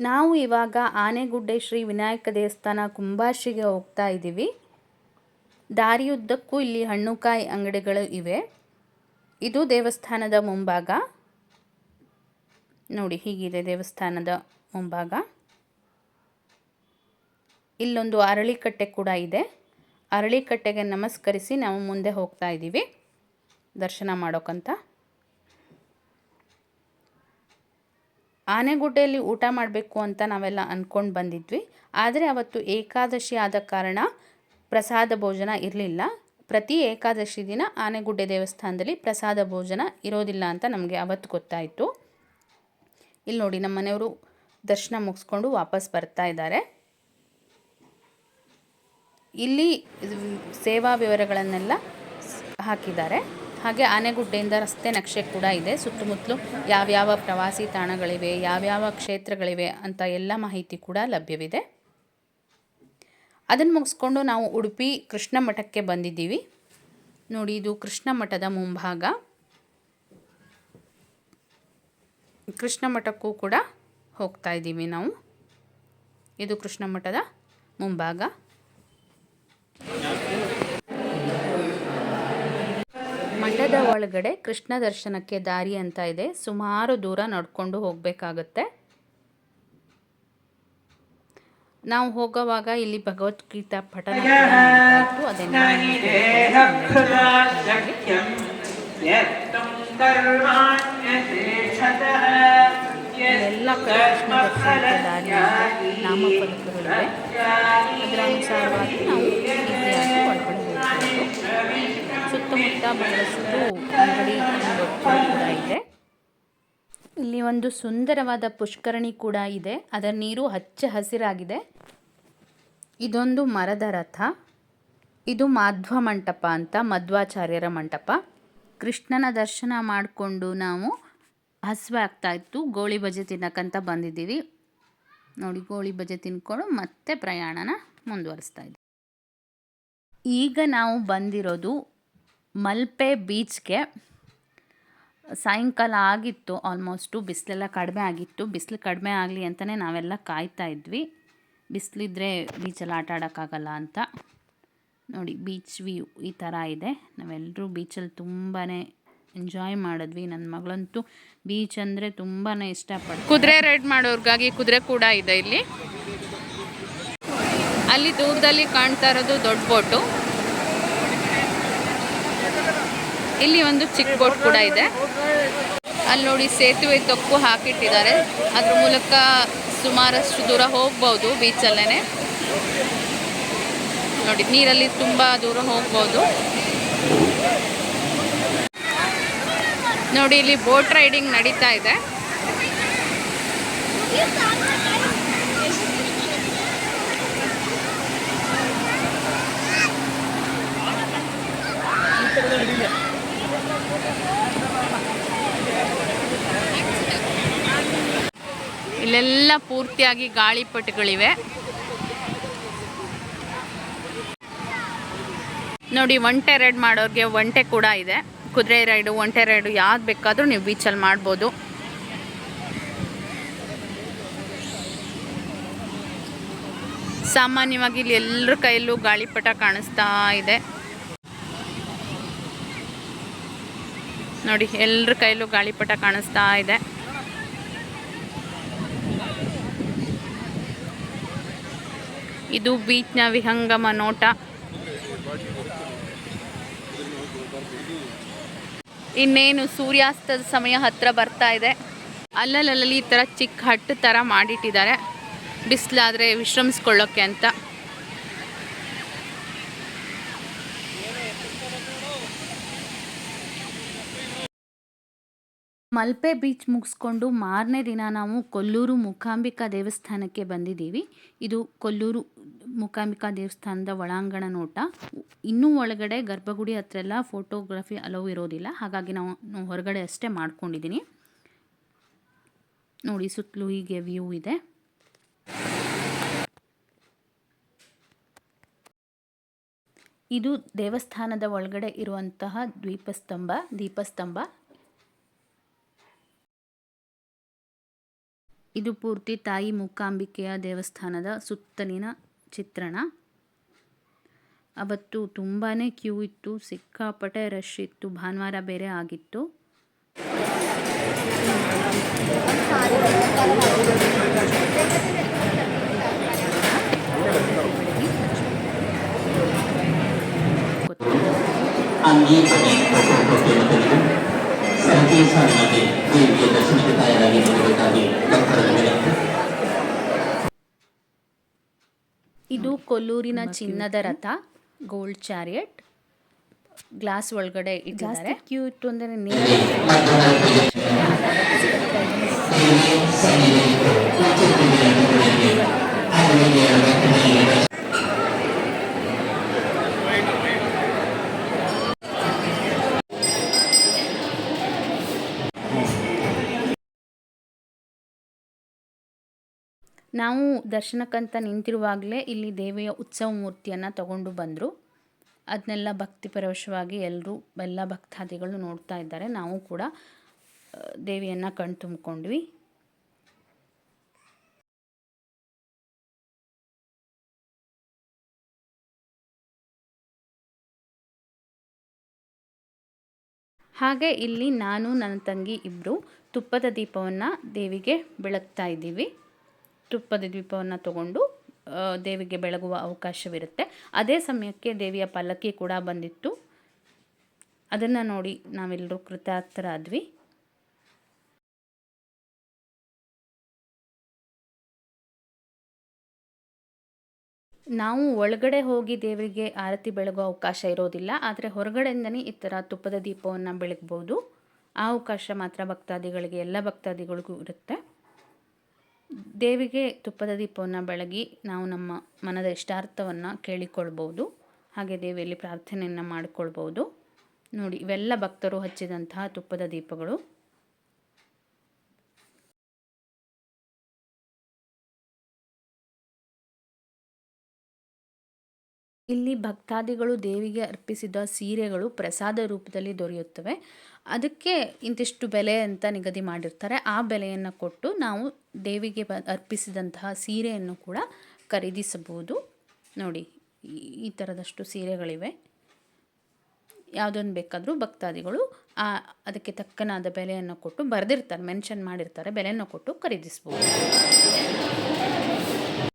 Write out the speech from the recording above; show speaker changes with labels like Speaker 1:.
Speaker 1: ನಾವು ಇವಾಗ ಆನೆಗುಡ್ಡೆ ಶ್ರೀ ವಿನಾಯಕ ದೇವಸ್ಥಾನ ಕುಂಬಾಶ್ರೀಗೆ ಹೋಗ್ತಾ ಇದ್ದೀವಿ. ದಾರಿಯುದ್ದಕ್ಕೂ ಇಲ್ಲಿ ಹಣ್ಣುಕಾಯಿ ಅಂಗಡಿಗಳು ಇವೆ. ಇದು ದೇವಸ್ಥಾನದ ಮುಂಭಾಗ. ನೋಡಿ, ಹೀಗಿದೆ ದೇವಸ್ಥಾನದ ಮುಂಭಾಗ. ಇಲ್ಲೊಂದು ಅರಳಿಕಟ್ಟೆ ಕೂಡ ಇದೆ. ಅರಳಿಕಟ್ಟೆಗೆ ನಮಸ್ಕರಿಸಿ ನಾವು ಮುಂದೆ ಹೋಗ್ತಾ ಇದ್ದೀವಿ. ದರ್ಶನ ಮಾಡೋಕ್ಕಂತ ಆನೆಗುಡ್ಡೆಯಲ್ಲಿ ಊಟ ಮಾಡಬೇಕು ಅಂತ ನಾವೆಲ್ಲ ಅಂದ್ಕೊಂಡು ಬಂದಿದ್ವಿ. ಆದರೆ ಅವತ್ತು ಏಕಾದಶಿ ಆದ ಕಾರಣ ಪ್ರಸಾದ ಭೋಜನ ಇರಲಿಲ್ಲ. ಪ್ರತಿ ಏಕಾದಶಿ ದಿನ ಆನೆಗುಡ್ಡೆ ದೇವಸ್ಥಾನದಲ್ಲಿ ಪ್ರಸಾದ ಭೋಜನ ಇರೋದಿಲ್ಲ ಅಂತ ನಮಗೆ ಅವತ್ತು ಗೊತ್ತಾಯಿತು. ಇಲ್ಲಿ ನೋಡಿ ನಮ್ಮ ಮನೆಯವರು ದರ್ಶನ ಮುಗಿಸ್ಕೊಂಡು ವಾಪಸ್ ಬರ್ತಾ ಇದ್ದಾರೆ. ಇಲ್ಲಿ ಸೇವಾ ವಿವರಗಳನ್ನೆಲ್ಲ ಹಾಕಿದ್ದಾರೆ. ಹಾಗೆ ಆನೆಗುಡ್ಡೆಯಿಂದ ರಸ್ತೆ ನಕ್ಷೆ ಕೂಡ ಇದೆ. ಸುತ್ತಮುತ್ತಲು ಯಾವ್ಯಾವ ಪ್ರವಾಸಿ ತಾಣಗಳಿವೆ, ಯಾವ್ಯಾವ ಕ್ಷೇತ್ರಗಳಿವೆ ಅಂತ ಎಲ್ಲ ಮಾಹಿತಿ ಕೂಡ ಲಭ್ಯವಿದೆ. ಅದನ್ನು ಮುಗಿಸ್ಕೊಂಡು ನಾವು ಉಡುಪಿ ಕೃಷ್ಣ ಮಠಕ್ಕೆ ಬಂದಿದ್ದೀವಿ. ನೋಡಿ, ಇದು ಕೃಷ್ಣ ಮಠದ ಮುಂಭಾಗ. ಕೃಷ್ಣ ಮಠಕ್ಕೂ ಕೂಡ ಹೋಗ್ತಾ ಇದ್ದೀವಿ ನಾವು. ಇದು ಕೃಷ್ಣ ಮಠದ ಮುಂಭಾಗ ಮಠದ ಒಳಗಡೆ ಕೃಷ್ಣ ದರ್ಶನಕ್ಕೆ ದಾರಿ ಅಂತ ಇದೆ. ಸುಮಾರು ದೂರ ನಡ್ಕೊಂಡು ಹೋಗಬೇಕಾಗತ್ತೆ. ನಾವು ಹೋಗುವಾಗ ಇಲ್ಲಿ ಭಗವದ್ಗೀತಾ ಪಠನ ಎಲ್ಲ ಕೃಷ್ಣ ದರ್ಶನಕ್ಕೆ ದಾರಿ ನಾಮಫಲಕಗಳಿವೆ. ಅದರ ಅನುಸಾರವಾಗಿ ನಾವು ಹೋಗ್ಬೋದು ಸುತ್ತಮುತ್ತ ಬಹಳಷ್ಟು ಅಂಗಡಿ ಕೂಡ ಇದೆ. ಇಲ್ಲಿ ಒಂದು ಸುಂದರವಾದ ಪುಷ್ಕರಣಿ ಕೂಡ ಇದೆ. ಅದರ ನೀರು ಹಚ್ಚ ಹಸಿರಾಗಿದೆ. ಇದೊಂದು ಮರದ ರಥ. ಇದು ಮಾಧ್ವ ಮಂಟಪ ಅಂತ ಮಧ್ವಾಚಾರ್ಯರ ಮಂಟಪ. ಕೃಷ್ಣನ ದರ್ಶನ ಮಾಡಿಕೊಂಡು ನಾವು ಹಸಿವೆ ಆಗ್ತಾ ಇತ್ತು. ಗೋಳಿ ಬಜೆ ತಿನ್ನಕ್ಕಂತ ಬಂದಿದ್ದೀವಿ. ನೋಡಿ, ಗೋಳಿ ಬಜೆ ತಿನ್ಕೊಂಡು ಮತ್ತೆ ಪ್ರಯಾಣನ ಮುಂದುವರಿಸ್ತಾ ಇದ್ದೀವಿ. ಈಗ ನಾವು ಬಂದಿರೋದು ಮಲ್ಪೆ ಬೀಚ್ಗೆ. ಸಾಯಂಕಾಲ ಆಗಿತ್ತು ಆಲ್ಮೋಸ್ಟು ಬಿಸಿಲೆಲ್ಲ ಕಡಿಮೆ ಆಗಿತ್ತು. ಬಿಸಿಲು ಕಡಿಮೆ ಆಗಲಿ ಅಂತಲೇ ನಾವೆಲ್ಲ ಕಾಯ್ತಾ ಇದ್ವಿ. ಬಿಸಿಲಿದ್ರೆ ಬೀಚಲ್ಲಿ ಆಟ ಆಡೋಕ್ಕಾಗಲ್ಲ ಅಂತ. ನೋಡಿ ಬೀಚ್ ವ್ಯೂ ಈ ಥರ ಇದೆ. ನಾವೆಲ್ಲರೂ ಬೀಚಲ್ಲಿ ತುಂಬಾ ಎಂಜಾಯ್ ಮಾಡಿದ್ವಿ. ನನ್ನ ಮಗಳಂತೂ ಬೀಚ್ ಅಂದರೆ ತುಂಬಾ ಇಷ್ಟಪಡ್ತು ಕುದುರೆ ರೈಡ್ ಮಾಡೋರ್ಗಾಗಿ ಕುದುರೆ ಕೂಡ ಇದೆ ಇಲ್ಲಿ. ಅಲ್ಲಿ ದೂರದಲ್ಲಿ ಕಾಣ್ತಾ ಇರೋದು ದೊಡ್ಡ ಬೋಟು. ಇಲ್ಲಿ ಒಂದು ಚಿಕ್ಕ ಬೋಟ್ ಕೂಡ ಇದೆ. ಅಲ್ಲಿ ನೋಡಿ ಸೇತುವೆ ತೊಕ್ಕು ಹಾಕಿಟ್ಟಿದ್ದಾರೆ. ಅದ್ರ ಮೂಲಕ ಸುಮಾರಷ್ಟು ದೂರ ಹೋಗ್ಬೋದು ಬೀಚಲ್ಲೇ ನೋಡಿ, ನೀರಲ್ಲಿ ತುಂಬ ದೂರ ಹೋಗ್ಬೋದು. ನೋಡಿ, ಇಲ್ಲಿ ಬೋಟ್ ರೈಡಿಂಗ್ ನಡೀತಾ ಇದೆ. ಇಲ್ಲೆಲ್ಲ ಪೂರ್ತಿಯಾಗಿ ಗಾಳಿಪಟಗಳಿವೆ ನೋಡಿ, ಒಂಟೆ ರೈಡ್ ಮಾಡೋರಿಗೆ ಒಂಟೆ ಕೂಡ ಇದೆ. ಕುದುರೆ ರೈಡು ಒಂಟೆ ರೈಡು ಯಾವ್ದು ಬೇಕಾದರೂ ನೀವು ಬೀಚಲ್ಲಿ ಮಾಡ್ಬೋದು. ಸಾಮಾನ್ಯವಾಗಿ ಇಲ್ಲಿ ಎಲ್ಲರ ಕೈಯಲ್ಲೂ ಗಾಳಿಪಟ ಕಾಣಿಸ್ತಾ ಇದೆ. ನೋಡಿ ಎಲ್ಲರ ಕೈಲೂ ಗಾಳಿಪಟ ಕಾಣಿಸ್ತಾ ಇದೆ. ಇದು ಬೀಚ್ನ ವಿಹಂಗಮ ನೋಟ. ಇನ್ನೇನು ಸೂರ್ಯಾಸ್ತದ ಸಮಯ ಹತ್ರ ಬರ್ತಾ ಇದೆ. ಅಲ್ಲಲ್ಲಲ್ಲಿ ಈ ಥರ ಚಿಕ್ಕ ಹಟ್ಟು ಥರ ಮಾಡಿಟ್ಟಿದ್ದಾರೆ. ಬಿಸಿಲಾದರೆ ವಿಶ್ರಮಿಸ್ಕೊಳ್ಳೋಕ್ಕೆ ಅಂತ. ಮಲ್ಪೆ ಬೀಚ್ ಮುಗಿಸ್ಕೊಂಡು ಮಾರನೇ ದಿನ ನಾವು ಕೊಲ್ಲೂರು ಮೂಕಾಂಬಿಕಾ ದೇವಸ್ಥಾನಕ್ಕೆ ಬಂದಿದ್ದೀವಿ. ಇದು ಕೊಲ್ಲೂರು ಮೂಕಾಂಬಿಕಾ ದೇವಸ್ಥಾನದ ಒಳಾಂಗಣ ನೋಟ. ಇನ್ನೂ ಒಳಗಡೆ ಗರ್ಭಗುಡಿ ಹತ್ರ ಎಲ್ಲ ಫೋಟೋಗ್ರಫಿ ಅಲೋ ಇರೋದಿಲ್ಲ. ಹಾಗಾಗಿ ನಾವು ಹೊರಗಡೆ ಅಷ್ಟೇ ಮಾಡ್ಕೊಂಡಿದ್ದೀನಿ ನೋಡಿ, ಸುತ್ತಲೂ ಹೀಗೆ ವ್ಯೂ ಇದೆ. ಇದು ದೇವಸ್ಥಾನದ ಒಳಗಡೆ ಇರುವಂತಹ ದ್ವೀಪಸ್ತಂಭ, ದೀಪಸ್ತಂಭ. ಇದು ಪೂರ್ತಿ ತಾಯಿ ಮೂಕಾಂಬಿಕೆಯ ದೇವಸ್ಥಾನದ ಸುತ್ತಲಿನ ಚಿತ್ರಣ. ಅವತ್ತು ತುಂಬಾ ಕ್ಯೂ ಇತ್ತು, ಸಿಕ್ಕಾಪಟ್ಟೆ ರಶ್ ಇತ್ತು, ಭಾನುವಾರ ಬೇರೆ ಆಗಿತ್ತು.
Speaker 2: ಅಂಗೀಕರಣೆ
Speaker 1: ಕೊಲ್ಲೂರಿನ ಚಿನ್ನದ ರಥ ಗೋಲ್ಡ್ ಚಾರಿಯಟ್ ಗ್ಲಾಸ್ ಒಳಗಡೆ ಇಟ್ಟಿದ್ದಾರೆ. ಕ್ಯೂಟ್ ಅಂದರೆ ನೇರ ನಾವು ದರ್ಶನಕ್ಕಂತ ನಿಂತಿರುವಾಗಲೇ ಇಲ್ಲಿ ದೇವಿಯ ಉತ್ಸವ ಮೂರ್ತಿಯನ್ನು ತಗೊಂಡು ಬಂದರು. ಅದನ್ನೆಲ್ಲ ಭಕ್ತಿ ಪರವಶವಾಗಿ ಎಲ್ಲರೂ ಎಲ್ಲ ಭಕ್ತಾದಿಗಳು ನೋಡ್ತಾ ಇದ್ದಾರೆ. ನಾವು ಕೂಡ ದೇವಿಯನ್ನು ಕಣ್ ತುಂಬಿಕೊಂಡ್ವಿ ಹಾಗೆ ಇಲ್ಲಿ ನಾನು, ನನ್ನ ತಂಗಿ ಇಬ್ಬರು ತುಪ್ಪದ ದೀಪವನ್ನು ದೇವಿಗೆ ಬೆಳಗ್ತಾ ಇದ್ದೀವಿ. ತುಪ್ಪದ ದೀಪವನ್ನು ತಗೊಂಡು ದೇವಿಗೆ ಬೆಳಗುವ ಅವಕಾಶವಿರುತ್ತೆ. ಅದೇ ಸಮಯಕ್ಕೆ ದೇವಿಯ ಪಲ್ಲಕ್ಕಿ ಕೂಡ ಬಂದಿತ್ತು. ಅದನ್ನು ನೋಡಿ ನಾವೆಲ್ಲರೂ ಕೃತಾರ್ಥರಾದ್ವಿ. ನಾವು ಒಳಗಡೆ ಹೋಗಿ ದೇವರಿಗೆ ಆರತಿ ಬೆಳಗುವ ಅವಕಾಶ ಇರೋದಿಲ್ಲ, ಆದರೆ ಹೊರಗಡೆಯಿಂದನೇ ಈ ಥರ ತುಪ್ಪದ ದೀಪವನ್ನು ಬೆಳಗ್ಬೋದು. ಆ ಅವಕಾಶ ಮಾತ್ರ ಭಕ್ತಾದಿಗಳಿಗೆ, ಎಲ್ಲ ಭಕ್ತಾದಿಗಳಿಗೂ ಇರುತ್ತೆ. ದೇವಿಗೆ ತುಪ್ಪದ ದೀಪವನ್ನು ಬೆಳಗಿ ನಾವು ನಮ್ಮ ಮನದ ಇಷ್ಟಾರ್ಥವನ್ನು ಕೇಳಿಕೊಳ್ಬೋದು. ಹಾಗೆ ದೇವಿಯಲ್ಲಿ ಪ್ರಾರ್ಥನೆಯನ್ನು ಮಾಡಿಕೊಳ್ಬೋದು. ನೋಡಿ, ಇವೆಲ್ಲ ಭಕ್ತರು ಹಚ್ಚಿದಂತಹ ತುಪ್ಪದ ದೀಪಗಳು. ಇಲ್ಲಿ ಭಕ್ತಾದಿಗಳು ದೇವಿಗೆ ಅರ್ಪಿಸಿದ ಸೀರೆಗಳು ಪ್ರಸಾದ ರೂಪದಲ್ಲಿ ದೊರೆಯುತ್ತವೆ. ಅದಕ್ಕೆ ಇಂತಿಷ್ಟು ಬೆಲೆ ಅಂತ ನಿಗದಿ ಮಾಡಿರ್ತಾರೆ. ಆ ಬೆಲೆಯನ್ನು ಕೊಟ್ಟು ನಾವು ದೇವಿಗೆ ಬ ಅರ್ಪಿಸಿದಂತಹ ಸೀರೆಯನ್ನು ಕೂಡ ಖರೀದಿಸಬಹುದು. ನೋಡಿ, ಈ- ಥರದಷ್ಟು ಸೀರೆಗಳಿವೆ. ಯಾವುದನ್ನು ಬೇಕಾದರೂ ಭಕ್ತಾದಿಗಳು ಆ, ಅದಕ್ಕೆ ತಕ್ಕನಾದ ಬೆಲೆಯನ್ನು ಕೊಟ್ಟು ಬರೆದಿರ್ತಾರೆ, ಮೆನ್ಷನ್ ಮಾಡಿರ್ತಾರೆ, ಬೆಲೆಯನ್ನು ಕೊಟ್ಟು ಖರೀದಿಸ್ಬೋದು